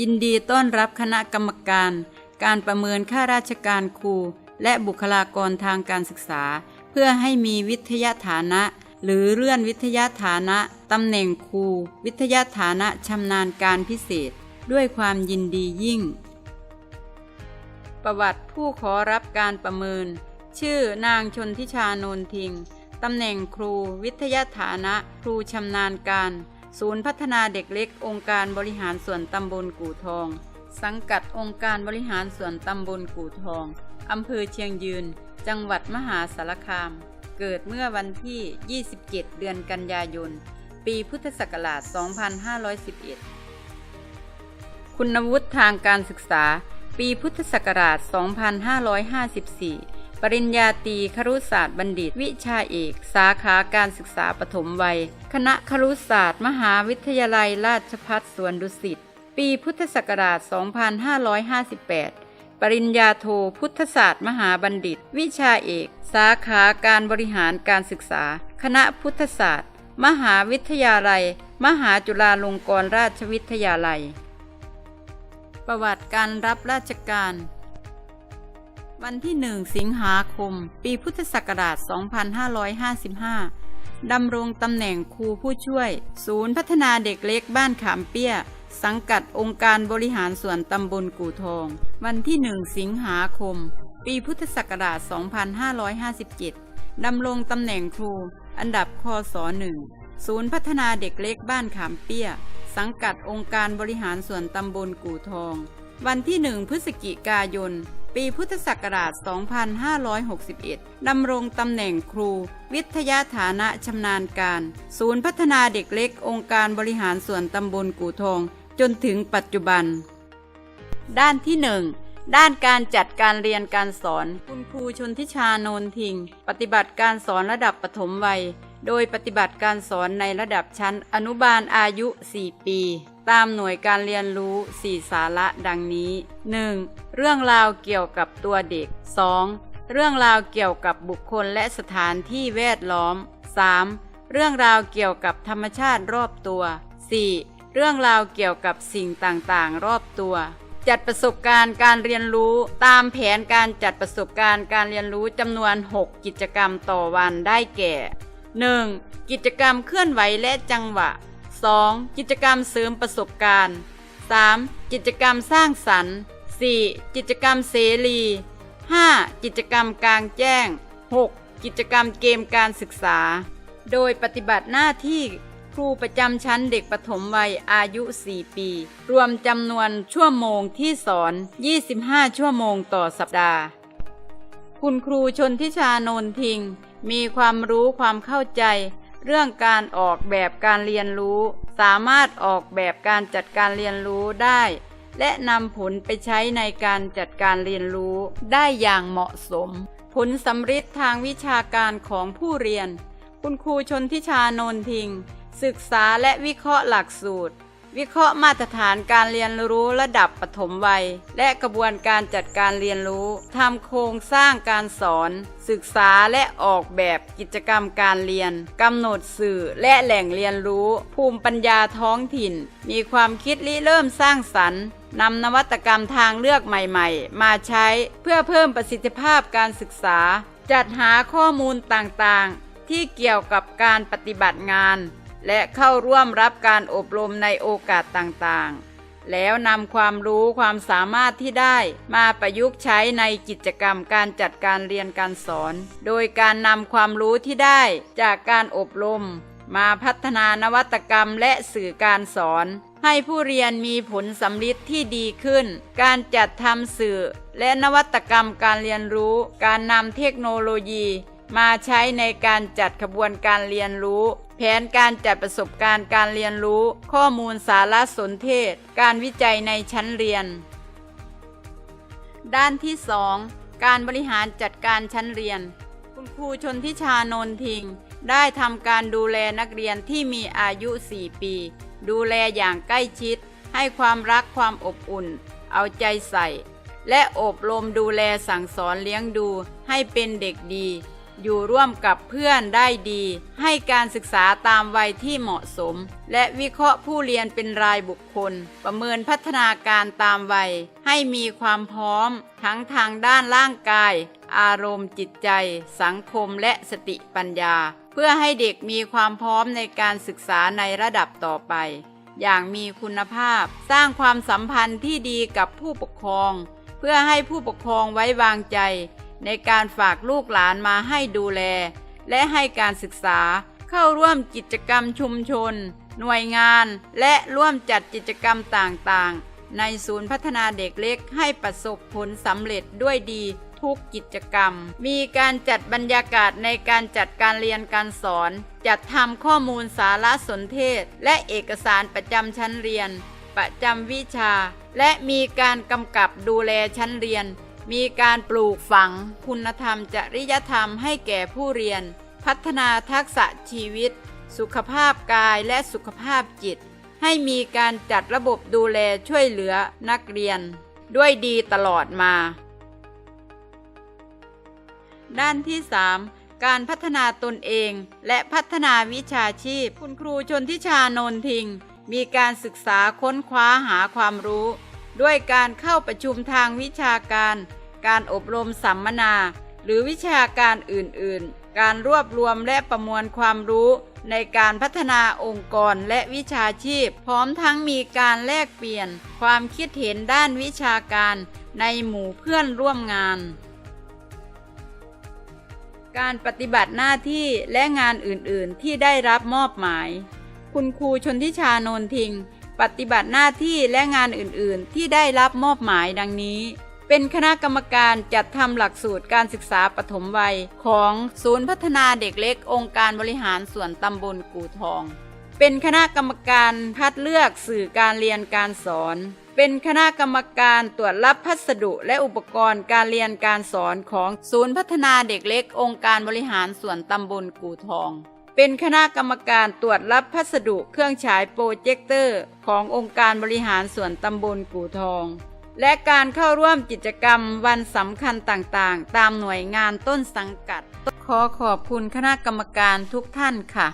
ยินดีต้อนรับคณะกรรมการ การประเมินข้าราชการครู และบุคลากรทางการศึกษา เพื่อให้มีวิทยาฐานะ หรือเลื่อนวิทยาฐานะตำแหน่งครู วิทยาฐานะชำนาญการพิเศษ ด้วยความยินดียิ่ง ประวัติผู้ขอรับการประเมิน ชื่อนางชนทิชาโนนทิงตำแหน่งครู วิทยาฐานะ ครูชำนาญการ ศูนย์พัฒนาเด็กเล็ก องค์การบริหารส่วนตำบลกู่ทอง สังกัดองค์การบริหารส่วนตำบลกู่ทอง อำเภอเชียงยืน จังหวัดมหาสารคาม เกิดเมื่อวันที่ 27 เดือนกันยายน ปีพุทธศักราช 2511 คุณวุฒิทางการศึกษา ปีพุทธศักราช 2554 ปริญญาตรีครุศาสตร์บัณฑิต วิชาเอก สาขาการศึกษาปฐมวัย คณะครุศาสตร์ มหาวิทยาลัยราชภัฏสวนดุสิต ปีพุทธศักราช 2558 ปริญญาโทพุทธศาสตร์ มหาบัณฑิต วิชาเอก สาขาการบริหารการศึกษา คณะพุทธศาสตร์ มหาวิทยาลัย มหาจุฬาลงกรณราชวิทยาลัย ประวัติการรับราชการ วันที่ 1 สิงหาคม ปีพุทธศักราช 2555 ดำรงตำแหน่งครูผู้ช่วย ศูนย์พัฒนาเด็กเล็กบ้านขามเปี้ย สังกัดองค์การบริหารส่วนตำบลกู่ทอง วันที่ 1 สิงหาคม ปีพุทธศักราช 2557 ดำรงตำแหน่งครู อันดับคศ1ศูนย์พัฒนาเด็กเล็กบ้านขามเปี้ย สังกัดองค์การบริหารส่วนตำบลกู่ทอง วันที่ 1 พฤศจิกายน ปีพุทธศักราช 2561 ดำรงตำแหน่งครู วิทยาฐานะชำนาญการ ศูนย์พัฒนาเด็กเล็กองค์การบริหารส่วนตำบลกู่ทอง จนถึงปัจจุบัน ด้านที่1ด้านการจัดการเรียนการสอน คุณครูชนทิชาโนนทิง ปฏิบัติการสอนระดับปฐมวัย โดยปฏิบัติการสอนในระดับชั้นอนุบาลอายุ 4 ปี ตามหน่วยการเรียนรู้ 4 สาระดังนี้ 1. เรื่องราวเกี่ยวกับตัวเด็ก 2. เรื่องราวเกี่ยวกับบุคคลและสถานที่แวดล้อม 3. เรื่องราวเกี่ยวกับธรรมชาติรอบตัว 4. เรื่องราวเกี่ยวกับสิ่งต่างๆ รอบตัว จัดประสบการณ์การเรียนรู้ตามแผนการจัดประสบการณ์การเรียนรู้จำนวน 6 กิจกรรมต่อวันได้แก่ 1. กิจกรรมเคลื่อนไหวและจังหวะ 2. กิจกรรมเสริมประสบการณ์ 3. กิจกรรมสร้างสรรค์ 4. กิจกรรมเสรี 5. กิจกรรมกลางแจ้ง 6. กิจกรรมเกมการศึกษา โดยปฏิบัติหน้าที่ครูประจำชั้นเด็กปฐมวัยอายุ 4 ปี รวมจำนวนชั่วโมงที่สอน 25 ชั่วโมงต่อสัปดาห์ คุณครูชนทิชาโนนทิง มีความรู้ความเข้าใจ เรื่องการออกแบบการเรียนรู้ สามารถออกแบบการจัดการเรียนรู้ได้ และนำผลไปใช้ในการจัดการเรียนรู้ได้อย่างเหมาะสม ผลสำฤทธิ์ทางวิชาการของผู้เรียน คุณครูชนทิชาโนนทิง ศึกษาและวิเคราะห์หลักสูตร วิเคราะห์มาตรฐานการเรียนรู้ระดับปฐมวัย และกระบวนการจัดการเรียนรู้ทำโครงสร้างการสอน ศึกษาและออกแบบกิจกรรมการเรียนกำหนดสื่อและแหล่งเรียนรู้ ภูมิปัญญาท้องถิ่น มีความคิดริเริ่มสร้างสรรค์นำนวัตกรรมทางเลือกใหม่ๆ มาใช้เพื่อเพิ่มประสิทธิภาพการศึกษา จัดหาข้อมูลต่างๆ ที่เกี่ยวกับการปฏิบัติงาน และเข้าร่วมรับการอบรมในโอกาสต่างๆ แล้วนำความรู้ความสามารถที่ได้มาประยุกต์ใช้ในกิจกรรมการจัดการเรียนการสอน โดยการนำความรู้ที่ได้จากการอบรม มาพัฒนานวัตกรรมและสื่อการสอน ให้ผู้เรียนมีผลสำลิดที่ดีขึ้น การจัดทำสื่อและนวัตกรรมการเรียนรู้ การนำเทคโนโลยี มาใช้ในการจัดขบวนการเรียนรู้ แผนการจัดประสบการณ์การเรียนรู้ ข้อมูลสารสนเทศ การวิจัยในชั้นเรียน ด้านที่ 2 การบริหารจัดการชั้นเรียน คุณครูชนทิชานนทิง ได้ทำการดูแลนักเรียนที่มีอายุ 4 ปี ดูแลอย่างใกล้ชิด ให้ความรักความอบอุ่น เอาใจใส่ และอบรมดูแลสั่งสอนเลี้ยงดูให้เป็นเด็กดี อยู่ร่วมกับเพื่อนได้ดี ให้การศึกษาตามวัยที่เหมาะสม และวิเคราะห์ผู้เรียนเป็นรายบุคคล ประเมินพัฒนาการตามวัย ให้มีความพร้อม ทั้งทางด้านร่างกาย อารมณ์จิตใจ สังคมและสติปัญญา เพื่อให้เด็กมีความพร้อมในการศึกษาในระดับต่อไป อย่างมีคุณภาพ สร้างความสัมพันธ์ที่ดีกับผู้ปกครอง เพื่อให้ผู้ปกครองไว้วางใจ ในการฝากลูกหลานมาให้ดูแล และให้การศึกษาเข้าร่วมกิจกรรมชุมชน หน่วยงาน และร่วมจัดกิจกรรมต่างๆ ในศูนย์พัฒนาเด็กเล็กให้ประสบผลสำเร็จด้วยดีทุกกิจกรรม มีการจัดบรรยากาศในการจัดการเรียนการสอน จัดทำข้อมูลสารสนเทศ และเอกสารประจำชั้นเรียน ประจำวิชา และมีการกำกับดูแลชั้นเรียน มีการปลูกฝังคุณธรรมจริยธรรมให้แก่ผู้เรียน พัฒนาทักษะชีวิต สุขภาพกายและสุขภาพจิต ให้มีการจัดระบบดูแลช่วยเหลือนักเรียน ด้วยดีตลอดมา ด้านที่ 3 การพัฒนาตนเองและพัฒนาวิชาชีพ คุณครูชนทิชานนทิง มีการศึกษาค้นคว้าหาความรู้ ด้วยการเข้าประชุมทางวิชาการ การอบรมสัมมนา หรือวิชาการอื่นๆ การรวบรวมและประมวลความรู้ในการพัฒนาองค์กรและวิชาชีพ พร้อมทั้งมีการแลกเปลี่ยน ความคิดเห็นด้านวิชาการในหมู่เพื่อนร่วมงาน การปฏิบัติหน้าที่และงานอื่นๆที่ได้รับมอบหมาย คุณครูชนทิชานนทิง ปฏิบัติหน้าที่และงานอื่นๆ ที่ได้รับมอบหมายดังนี้ เป็นคณะกรรมการจัดทำหลักสูตรการศึกษาปฐมวัย ของศูนย์พัฒนาเด็กเล็กองค์การบริหารส่วนตำบลกู่ทอง เป็นคณะกรรมการคัดเลือกสื่อการเรียนการสอน เป็นคณะกรรมการตรวจรับพัสดุและอุปกรณ์การเรียนการสอนของศูนย์พัฒนาเด็กเล็กองค์การบริหารส่วนตำบลกู่ทอง เป็นคณะกรรมการตรวจรับพัสดุเครื่องฉายโปรเจคเตอร์ขององค์การบริหารส่วนตำบลกู่ทอง และการเข้าร่วมกิจกรรมวันสำคัญต่างๆ ตามหน่วยงานต้นสังกัด ขอขอบคุณคณะกรรมการทุกท่านค่ะ